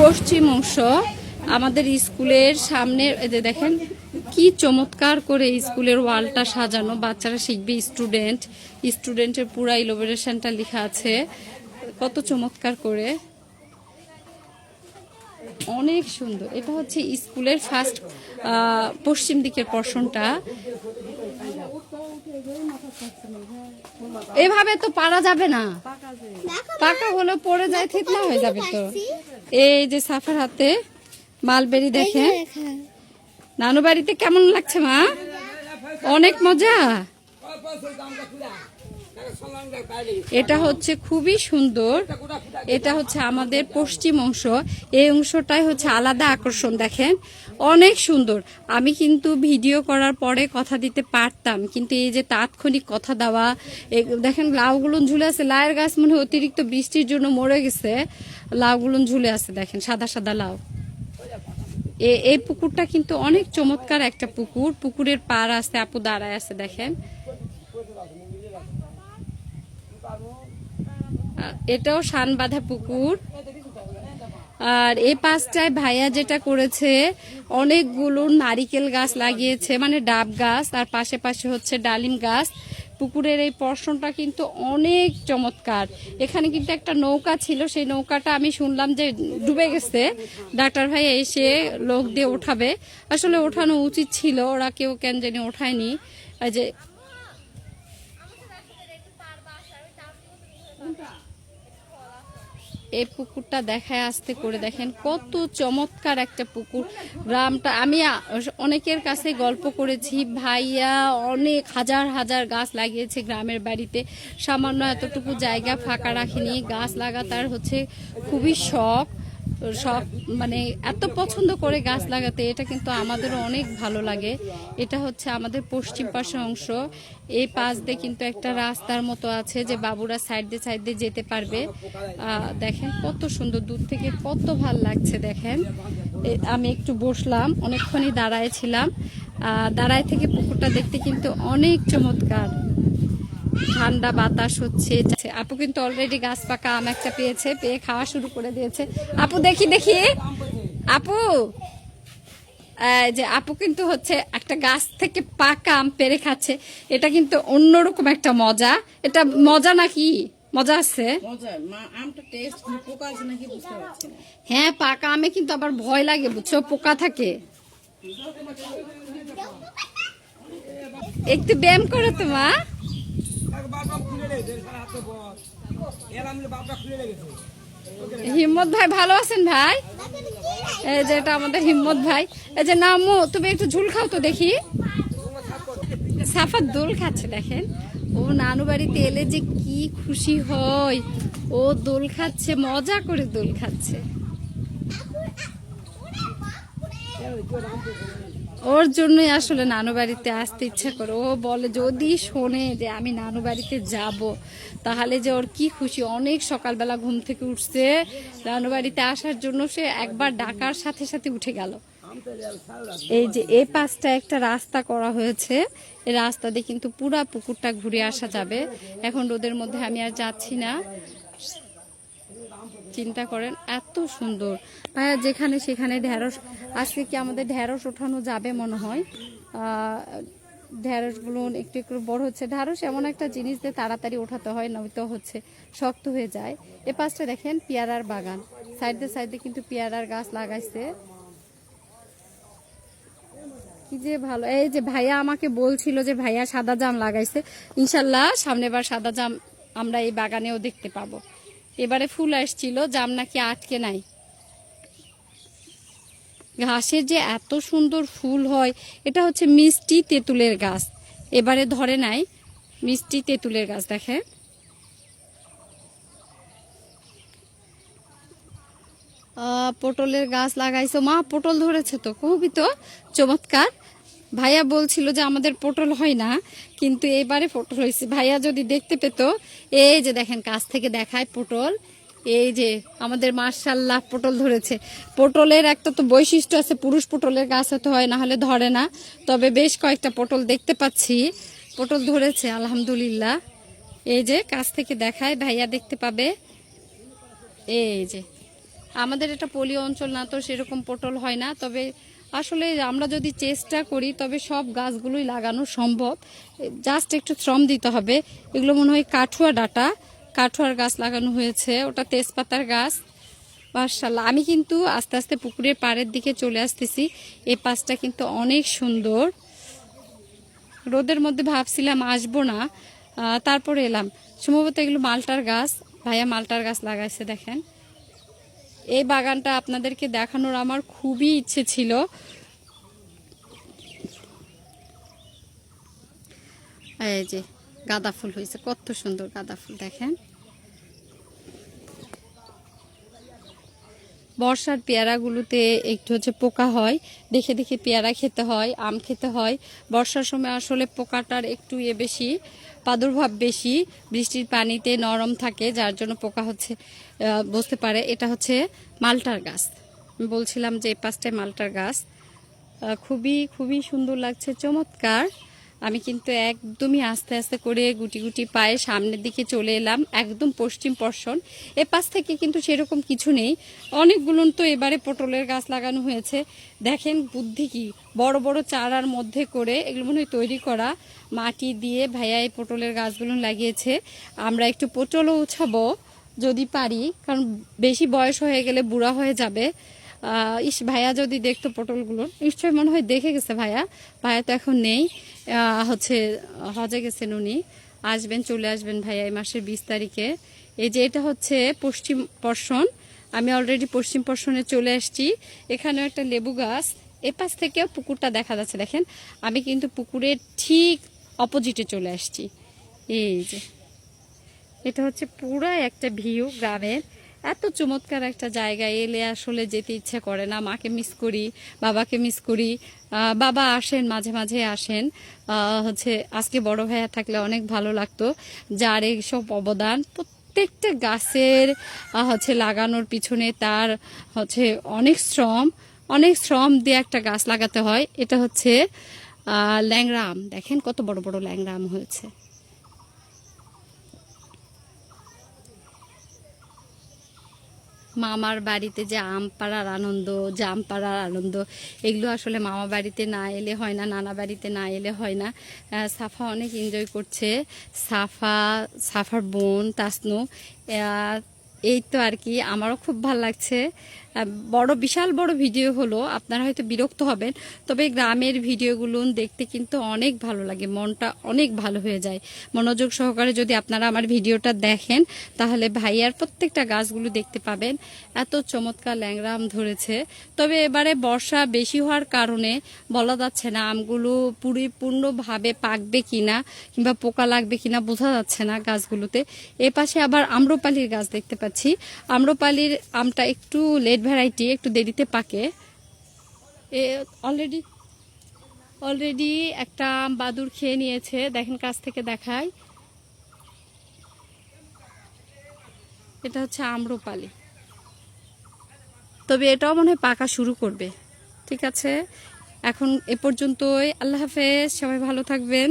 পশ্চিম অংশ আমাদের স্কুলের সামনে দেখেন, কি চমৎকার করে স্কুলের ওয়ালটা সাজানো, বাচ্চারা শিখবে, স্টুডেন্ট, স্টুডেন্টের পুরা ইলোভেশনটা লেখা আছে। কত চমৎকার করে। অনেক সুন্দর। এটা হচ্ছে স্কুলের ফার্স্ট পশ্চিম দিকের পর্ষণটা এভাবে তো পারা যাবে না। পাকা হলে পড়ে যায়, থিতলা হয়ে যাবে তো। এই যে সাফার হাতে মালবেরি দেখে নানু বাড়িতে কেমন লাগছে মা? অনেক মজা। এটা হচ্ছে খুবই সুন্দর। এটা হচ্ছে আমাদের পশ্চিম অংশ। এই অংশটাই হচ্ছে আলাদা আকর্ষণ, দেখেন। অনেক সুন্দর। আমি কিন্তু ভিডিও করার পরে কথা দিতে পারতাম, কিন্তু এই যে তাৎক্ষণিক কথা দেওয়া দেখেন লাউগুলো ঝুলে আছে। লাউয়ের গাছ মনে অতিরিক্ত বৃষ্টির জন্য মরে গেছে। লাউগুলো ঝুলে আছে, দেখেন, সাদা সাদা লাউ। এই পুকুরটা কিন্তু অনেক চমৎকার একটা পুকুর। পুকুরের পার আছে, আপু দাঁড়ায় আছে, দেখেন। এটাও শান বাঁধা পুকুর। আর এই পাশটায় ভাইয়া যেটা করেছে, অনেকগুলো নারিকেল গাছ লাগিয়েছে মানে ডাব গাছ আর পাশে পাশে হচ্ছে ডালিম গাছ। পুকুরের এই পর্ষণটা কিন্তু অনেক চমৎকার। এখানে কিন্তু একটা নৌকা ছিল, সেই নৌকাটা আমি শুনলাম যে ডুবে গেছে। ডাক্তার ভাই এসে লোক দিয়ে ওঠাবে। আসলে ওঠানো উচিত ছিল, ওরা কেউ কেন জানি ওঠায়নি। যে এই পুকুরটা দেখায় আসতে করে দেখেন, কত চমৎকার একটা পুকুর। গ্রামটা, আমি অনেকের কাছে গল্প করেছি, ভাইয়া অনেক হাজার হাজার গাছ লাগিয়েছে গ্রামের বাড়িতে। সামান্য এতটুকু জায়গা ফাঁকা রাখেনি, গাছ লাগাতার হচ্ছে, খুবই শখ। সব মানে এত পছন্দ করে গাছ লাগাতে এটা কিন্তু আমাদেরও অনেক ভালো লাগে। এটা হচ্ছে আমাদের পশ্চিম পাশের অংশ। এই পাশ দিয়ে কিন্তু একটা রাস্তার মতো আছে যে বাবুরা সাইড দিয়ে সাইড দিয়ে যেতে পারবে। দেখেন কত সুন্দর, দূর থেকে কত ভালো লাগছে দেখেন। আমি একটু বসলাম, অনেকক্ষণই দাঁড়ায় ছিলাম। দাঁড়ায় থেকে পুকুরটা দেখতে কিন্তু অনেক চমৎকার। ঠান্ডা বাতাস হচ্ছে। আপু কিন্তু অলরেডি গাছ পাকা আম একটা পেয়েছে পেয়ে খাওয়া শুরু করে দিয়েছে। আপু দেখি দেখি। আপু! যে আপু কিন্তু হচ্ছে একটা গাছ থেকে পাকা আম পেরে খাচ্ছে। এটা কিন্তু অন্যরকম একটা মজা। এটা মজা নাকি? মজা আছে? মজা। মা আমটা টেস্ট পোকা আছে নাকি বুঝতে পারছি না। হ্যাঁ পাকা আমে কিন্তু আবার ভয় লাগে বুঝছ? পোকা থাকে। একটু ব্যায়াম করো তো মা। হিম্মত ভাই ভালো আছেন ভাই? এই যে এটা আমাদের হিম্মত ভাই। এই যে নামো তুমি একটু ঝুল খাও তো দেখি। সাফার দোল খাচ্ছে দেখেন। ও নানু বাড়িতে এলে যে কি খুশি হয়। ও দোল খাচ্ছে মজা করে দোল খাচ্ছে। ওর জন্যই আসলে নানু বাড়িতে আসতে ইচ্ছা করে। ও বলে, যদি শোনে যে আমি নানু বাড়িতে যাব, তাহলে যে ওর কি খুশি? অনেক সকালবেলা ঘুম থেকে উঠছে। নানু বাড়িতে আসার জন্য সে একবার ডাকার সাথে সাথে উঠে গেল। এই যে এই পাশটা একটা রাস্তা করা হয়েছে। এই রাস্তা দিয়ে কিন্তু পুরা পুকুরটা ঘুরে আসা যাবে। এখন রোদের মধ্যে আমি আর যাচ্ছি না। চিন্তা করেন এত সুন্দর। ভাইয়া যেখানে সেখানে ঢেঁড়স আজকে কি আমাদের ঢেঁড়স ওঠানো যাবে মনে হয়? আহ, ঢেঁড়সগুলো একটু একটু বড় হচ্ছে। ঢেঁড়স এমন একটা জিনিস যে তাড়াতাড়ি ওঠাতে হয় নয়তো হচ্ছে শক্ত হয়ে যায়। এ পাশটা দেখেন পেয়ারার বাগান। সাইডে সাইডে কিন্তু পেয়ারার গাছ লাগাইছে। কি যে ভালো। এই যে ভাইয়া আমাকে বলছিল যে ভাইয়া সাদা জাম লাগাইছে। ইনশাল্লাহ সামনের বার সাদা জাম আমরা এই বাগানেও দেখতে পাবো। এবারে ফুল আসছিল, জাম নাকি আটকে নাই। ঘাসের যে এত সুন্দর ফুল হয়, এটা হচ্ছে মিষ্টি তেঁতুলের গাছ। এবারে ধরে নাই, মিষ্টি তেঁতুলের গাছ দেখে পটলের গাছ লাগাইছো। মা, পটল ধরেছে তো, খুবই তো চমৎকার। ভাইয়া বলছিল যে আমাদের পটল হয় না, কিন্তু এবারে পটল হয়েছে। ভাইয়া যদি দেখতে পেত, এই যে দেখেন কাছ থেকে দেখায় পটল, এই যে আমাদের মার্শাল্লাহ পটল ধরেছে। পটলের একটা তো বৈশিষ্ট্য আছে, পুরুষ পটলের গাছ হতে হয়, না হলে ধরে না। তবে বেশ কয়েকটা পটল দেখতে পাচ্ছি। পটল ধরেছে, আলহামদুলিল্লাহ। এই যে কাছ থেকে দেখায়, ভাইয়া দেখতে পাবে। এই যে, আমাদের এটা পলি অঞ্চল না, তো সেরকম পটল হয় না। তবে আসলে আমরা যদি চেষ্টা করি, তবে সব গাছগুলোই লাগানো সম্ভব। জাস্ট একটু শ্রম দিতে হবে। এগুলো মনে হয় কাঠুয়া ডাটা। কাঠুয়ার গাছ লাগানো হয়েছে। ওটা তেজপাতার গাছ। মার্শাল্লাহ আমি কিন্তু আস্তে আস্তে পুকুরের পাড়ের দিকে চলে আসতেছি। এই পাশটা কিন্তু অনেক সুন্দর। রোদের মধ্যে ভাবছিলাম আসব না। তারপরে এলাম। সম্ভবত এগুলো মালটার গাছ। ভাইয়া মালটার গাছ লাগাইছে, দেখেন। এই বাগানটা আপনাদেরকে দেখানোর আমার খুবই ইচ্ছে ছিল। এই যে গাঁদা ফুল হয়েছে, কত সুন্দর গাঁদা ফুল, দেখেন। বর্ষার পেয়ারাগুলোতে একটু হচ্ছে পোকা হয়, দেখে দেখে পেয়ারা খেতে হয়, আম খেতে হয়। বর্ষার সময় আসলে পোকাটার একটু ইয়ে বেশি। প্রাদুর্ভাব বেশি, বৃষ্টির পানিতে নরম থাকে, যার জন্য পোকা হচ্ছে বসতে পারে। এটা হচ্ছে মালটার গাছ। বলছিলাম যে পাঁচটায় মালটার গাছ। খুবই খুবই সুন্দর লাগছে, চমৎকার। আমি কিন্তু একদমই আস্তে আস্তে করে গুটি গুটি পায়ে সামনের দিকে চলে এলাম, একদম পশ্চিম পর্ষণ এ পাশ থেকে কিন্তু সেরকম কিছু নেই। অনেকগুলো তো এবারে পটলের গাছ লাগানো হয়েছে। দেখেন বুদ্ধি কি, বড় বড় চারার মধ্যে করে এগুলো মনে তৈরি করা, মাটি দিয়ে ভাইয়া এই পটলের গাছগুলো লাগিয়েছে। আমরা একটু পটলও উঠাবো যদি পারি, কারণ বেশি বয়স হয়ে গেলে বুড়া হয়ে যাবে। ইস, ভাইয়া যদি দেখতো পটলগুলো, নিশ্চয়ই মনে হয় দেখে গেছে ভাইয়া। ভাইয়া তো এখন নেই। হচ্ছে, হজে গেছেন উনি। আসবেন, চলে আসবেন ভাইয়া এই মাসের বিশ তারিখে। এই যে এটা হচ্ছে পশ্চিম পর্ষণ আমি অলরেডি পশ্চিম পর্ষণে চলে আসছি। এখানেও একটা লেবু গাছ। এপাশ থেকেও পুকুরটা দেখা যাচ্ছে, দেখেন। আমি কিন্তু পুকুরের ঠিক অপোজিটে চলে আসছি। এই যে, এটা হচ্ছে পুরো একটা ভিউ গ্রামের। এত চমৎকার একটা জায়গায় এলে আসলে যেতে ইচ্ছে করে না। মাকে মিস করি, বাবাকে মিস করি। বাবা আসেন, মাঝে মাঝে আসেন। হচ্ছে আজকে বড় ভাইয়া থাকলে অনেক ভালো লাগতো। যার এইসব অবদান প্রত্যেকটা গাছের হচ্ছে লাগানোর পিছনে তার হচ্ছে অনেক শ্রম অনেক শ্রম দিয়ে একটা গাছ লাগাতে হয়। এটা হচ্ছে ল্যাংরাম দেখেন কত বড় বড় ল্যাংরাম হয়েছে। মামার বাড়িতে যে আম পাড়ার আনন্দ, জাম পাড়ার আনন্দ, এগুলো আসলে মামা বাড়িতে না এলে হয় না, নানা বাড়িতে না এলে হয় না। সাফা অনেক এনজয় করছে। সাফা, সাফার বোন, তাসনু এই তো আর কি, আমারও খুব ভালো লাগছে। বড়, বিশাল বড় ভিডিও হলো, আপনারা হয়তো বিরক্ত হবেন, তবে গ্রামের ভিডিওগুলো দেখতে কিন্তু অনেক ভালো লাগে, মনটা অনেক ভালো হয়ে যায়। মনোযোগ সহকারে যদি আপনারা আমার ভিডিওটা দেখেন, তাহলে ভাইয়ার প্রত্যেকটা গাছগুলো দেখতে পাবেন। এত চমৎকার ল্যাংরাম ধরেছে। তবে এবারে বর্ষা বেশি হওয়ার কারণে বলা যাচ্ছে না, আমগুলো পরিপূর্ণভাবে পাকবে কিনা কিংবা পোকা লাগবে কিনা বোঝা যাচ্ছে না গাছগুলোতে। এ পাশে আবার আম্রপালির গাছ দেখতে পাচ্ছি। আম্রপালির আমটা একটু লেট ভ্যারাইটি, একটু দেরিতে পাকে। এ অলরেডি অলরেডি একটা বাদুর খেয়ে নিয়েছে, দেখেন কাছ থেকে দেখায় এটা হচ্ছে আম্রপালি। তবে এটাও মনে হয় পাকা শুরু করবে। ঠিক আছে? এখন এ পর্যন্তই। আল্লাহ হাফেজ, সবাই ভালো থাকবেন।